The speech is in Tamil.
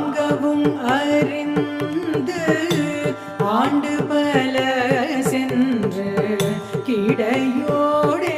வாங்கவும் அறிந்து ஆண்டு பல சென்று கிடையோடே